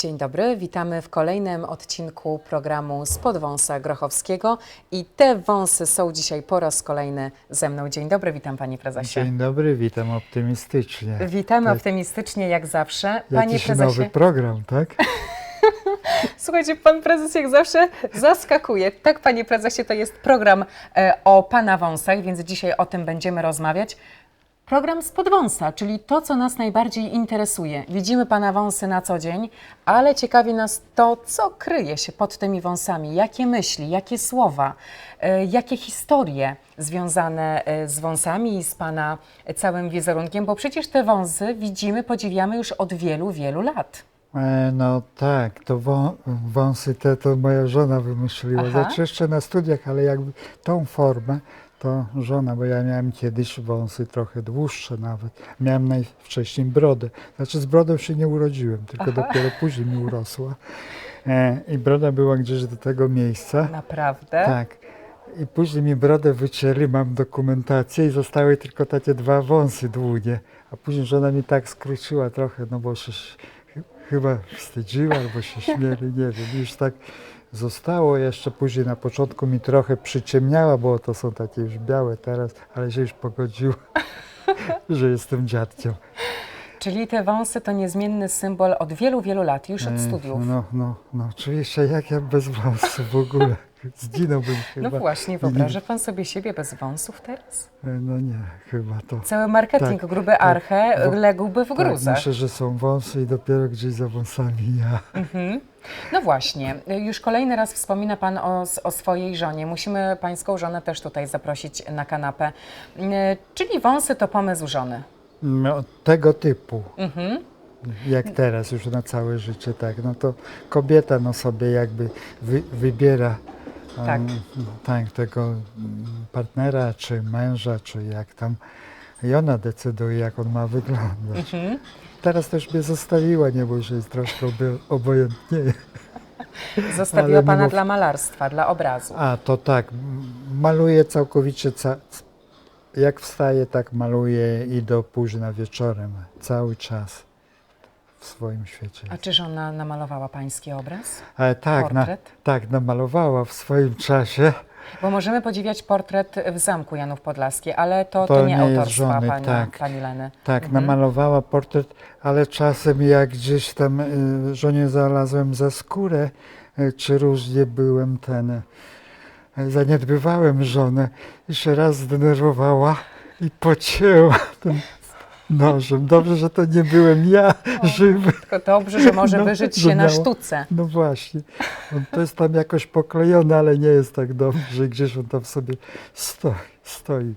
Dzień dobry, witamy w kolejnym odcinku programu Spod Wąsa Grochowskiego i te wąsy są dzisiaj po raz kolejny ze mną. Dzień dobry, witam Panie Prezesie. Dzień dobry, witam optymistycznie. Witamy Tak. optymistycznie jak zawsze. Panie Jakiś Prezesie, nowy program, tak? słuchajcie, Pan Prezes jak zawsze zaskakuje. Tak, Panie Prezesie, to jest program e, o Pana wąsach, więc dzisiaj o tym będziemy rozmawiać. Program spod wąsa, czyli to, co nas najbardziej interesuje. Widzimy Pana wąsy na co dzień, ale ciekawi nas to, co kryje się pod tymi wąsami. Jakie myśli, jakie słowa, e, jakie historie związane e, z wąsami i z Pana całym wizerunkiem, bo przecież te wąsy widzimy, podziwiamy już od wielu, wielu lat. E, no tak, to wą, wąsy te to moja żona wymyśliła. Aha. Znaczy jeszcze na studiach, ale jakby tą formę to żona, bo ja miałem kiedyś wąsy trochę dłuższe nawet. Miałem najwcześniej brodę. Znaczy z brodą się nie urodziłem, tylko Aha. dopiero później mi urosła. E, I broda była gdzieś do tego miejsca. Naprawdę? Tak. I później mi brodę wycięli, mam dokumentację i zostały tylko takie dwa wąsy długie. A później żona mi tak skróciła trochę, no bo się chyba wstydziła albo się śmieli, nie wiem. Już tak zostało. Jeszcze później na początku mi trochę przyciemniała, bo to są takie już białe teraz, ale się już pogodziła, że jestem dziadkiem. Czyli te wąsy to niezmienny symbol od wielu, wielu lat, już od E, studiów. No, no, no. Oczywiście jak ja bez wąsów w ogóle. Zginąłbym chyba. No właśnie, wyobraża pan sobie siebie bez wąsów teraz? E, No nie, chyba to. Cały marketing Tak, gruby Arche bo- ległby w Tak, gruzach. myślę, że są wąsy i dopiero gdzieś za wąsami ja. No właśnie, już kolejny raz wspomina Pan o, o swojej żonie. Musimy Pańską żonę też tutaj zaprosić na kanapę. E, Czyli wąsy to pomysł żony. No, tego typu, Mhm. jak teraz już na całe życie, tak. No to kobieta no sobie jakby wy, wybiera Tak. tak, tego partnera, czy męża, czy jak tam. I ona decyduje, jak on ma wyglądać. Mhm. Teraz też mnie zostawiła, nie, bo już jest troszkę obo- obojętnie. Zostawiła Ale Pana dla malarstwa, dla obrazu. A, to tak, maluję całkowicie, ca- jak wstaję, tak maluję i do późna wieczorem, cały czas w swoim świecie. A czy żona namalowała Pański obraz? Ale tak, na, Portret? tak, namalowała w swoim czasie. Bo możemy podziwiać portret w zamku Janów Podlaski, ale to, to, nie, jest autorstwa żony, pani, tak. pani Leny. Tak, Mhm. namalowała portret, ale czasem jak gdzieś tam y, żonie znalazłem za skórę, y, czy różnie byłem ten, y, zaniedbywałem żonę i się raz zdenerwowała i pocięła tym nożem. Dobrze, że to nie byłem ja żywy. Tylko dobrze, że może No, wyżyć się na sztuce. No właśnie. On to jest tam jakoś poklejone, ale nie jest tak dobrze. Gdzieś on tam sobie stoi. stoi.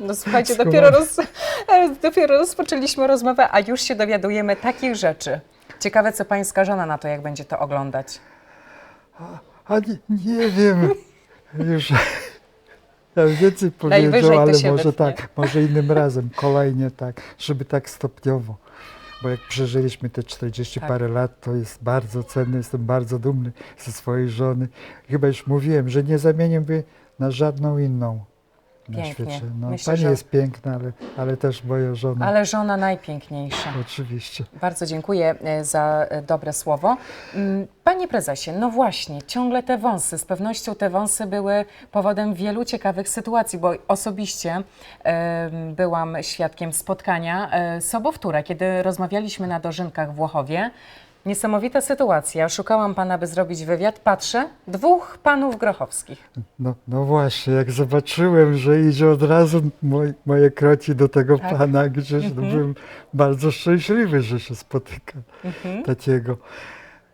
No słuchajcie, dopiero, roz, dopiero rozpoczęliśmy rozmowę, a już się dowiadujemy takich rzeczy. Ciekawe, co pańska żona na to, jak będzie to oglądać. A nie, nie wiem. Już ja więcej powiedział, ale może wytnie. tak, może innym razem, kolejnie tak, żeby tak stopniowo. Bo jak przeżyliśmy te 40 Tak. parę lat, to jest bardzo cenne, jestem bardzo dumny ze swojej żony. Chyba już mówiłem, że nie zamieniłby na żadną inną na Pięknie. świecie. No, Myślę, pani że- jest piękna, ale, ale też moja żona. Ale żona najpiękniejsza. Oczywiście. Bardzo dziękuję e, za e, dobre słowo. Mm, Panie prezesie, no właśnie, ciągle te wąsy, z pewnością te wąsy były powodem wielu ciekawych sytuacji, bo osobiście em, byłam świadkiem spotkania e, sobowtóra, kiedy rozmawialiśmy na dożynkach w Włochowie. Niesamowita sytuacja. Szukałam pana, by zrobić wywiad. Patrzę, dwóch panów grochowskich. No, no właśnie, jak zobaczyłem, że idzie od razu moj, moje kroki do tego Tak. pana gdzieś, no Mhm. byłem bardzo szczęśliwy, że się spotykam Mhm. takiego.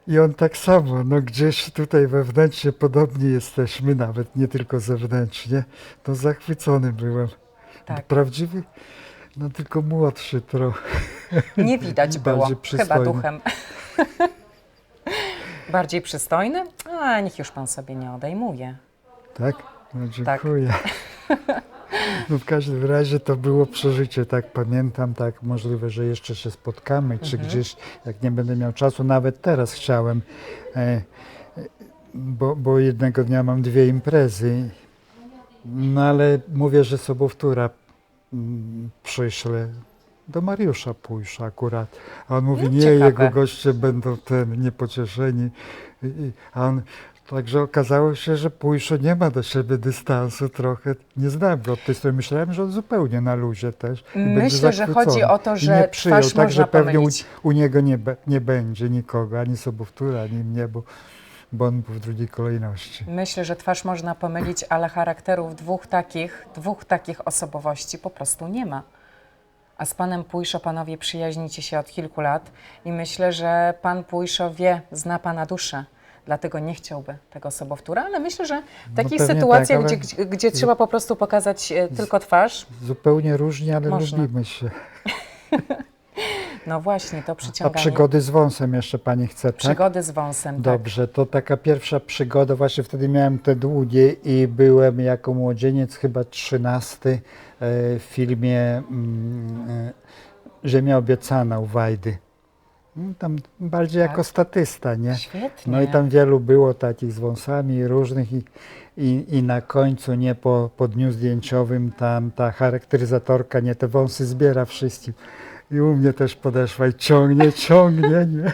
I on tak samo, no gdzieś tutaj wewnętrznie podobni jesteśmy, nawet nie tylko zewnętrznie. No zachwycony byłem. Tak. Prawdziwy, no tylko młodszy trochę. Nie widać było, Bardziej chyba przystojny. duchem. Bardziej przystojny? A, niech już pan sobie nie odejmuje. Tak? No Tak. dziękuję. No w każdym razie to było przeżycie, tak pamiętam, tak możliwe, że jeszcze się spotkamy, czy Mhm. gdzieś, jak nie będę miał czasu, nawet teraz chciałem, e, e, bo, bo jednego dnia mam dwie imprezy, no ale mówię, że sobowtóra mm, przyślę do Mariusza Pujsza akurat. A on mówi, No, nie, ciekawe. jego goście będą ten niepocieszeni. I, i, a on, także okazało się, że Pujszo nie ma do siebie dystansu trochę. Nie znałem go od tej strony. Myślałem, że on zupełnie na luzie też. i Myślę, że chodzi o to, I że nie przyjął, także pewnie u, u niego nie, be, nie będzie nikogo, ani sobowtóra, ani mnie, bo, bo on był w drugiej kolejności. Myślę, że twarz można pomylić, ale charakterów dwóch takich, dwóch takich osobowości po prostu nie ma. A z panem Pujszo panowie przyjaźnicie się od kilku lat i myślę, że pan Pujszo wie, zna pana duszę. Dlatego nie chciałby tego sobowtóra, ale myślę, że w takich pewnie sytuacjach, tak, gdzie, gdzie trzeba po prostu pokazać e, tylko twarz, Zupełnie różni, ale Można. lubimy się. no właśnie, to A przyciąganie. przygody z wąsem jeszcze pani chce, tak? Przygody z wąsem, tak. Dobrze, to taka pierwsza przygoda, właśnie wtedy miałem te długie i byłem jako młodzieniec chyba trzynasty e, w filmie mm, e, Ziemia obiecana u Wajdy. Mm, Tam bardziej Tak. jako statysta, nie? Świetnie. No i tam wielu było takich z wąsami różnych i, i, i na końcu, nie po, po dniu zdjęciowym, tam ta charakteryzatorka, nie te wąsy zbiera wszystkim. I u mnie też podeszła i ciągnie, ciągnie, nie?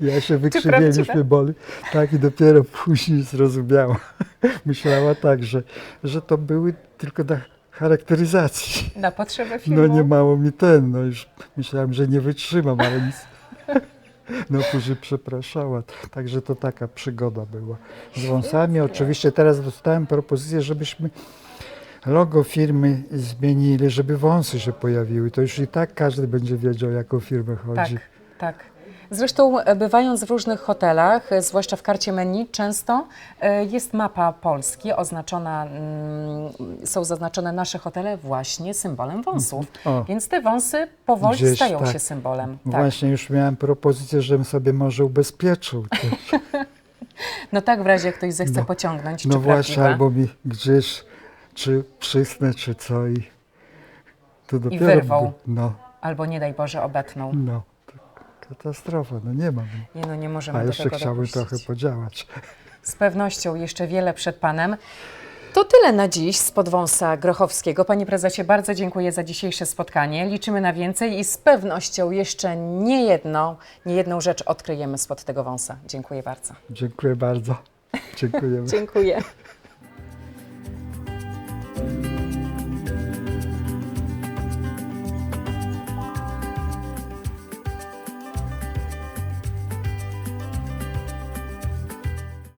Ja się wykrzywiłem, już mnie boli. Tak i dopiero później zrozumiała. Myślała tak, że, że to były tylko dla charakteryzacji. Na potrzeby filmu. No nie mało mi ten, no już myślałem, że nie wytrzymam, ale nic. No później przepraszała. Także to taka przygoda była. Z wąsami oczywiście teraz dostałem propozycję, żebyśmy logo firmy zmienili, żeby wąsy się pojawiły. To już i tak każdy będzie wiedział, o jaką firmę Tak, chodzi. tak. Zresztą e, bywając w różnych hotelach, e, zwłaszcza w karcie menu, często e, jest mapa Polski oznaczona, mm, są zaznaczone nasze hotele właśnie symbolem wąsów. O. Więc te wąsy powoli Gdzieś stają tak. się symbolem. Tak. Właśnie już miałem propozycję, żebym sobie może ubezpieczył. No tak, w razie jak ktoś zechce No. pociągnąć, No czy właśnie, prawdziwe. albo mi gdzieś czy przysnę, czy co i to dopiero... wyrwał. by- No, albo nie daj Boże obetną. no. To katastrofa, no nie mam. Nie, no nie możemy A do jeszcze chciałbym dopuścić. trochę podziałać. Z pewnością jeszcze wiele przed Panem. To tyle na dziś z Podwąsa Grochowskiego. Panie prezesie, bardzo dziękuję za dzisiejsze spotkanie. Liczymy na więcej i z pewnością jeszcze nie jedną, nie jedną rzecz odkryjemy spod tego wąsa. Dziękuję bardzo. Dziękuję bardzo. Dziękujemy. Dziękuję.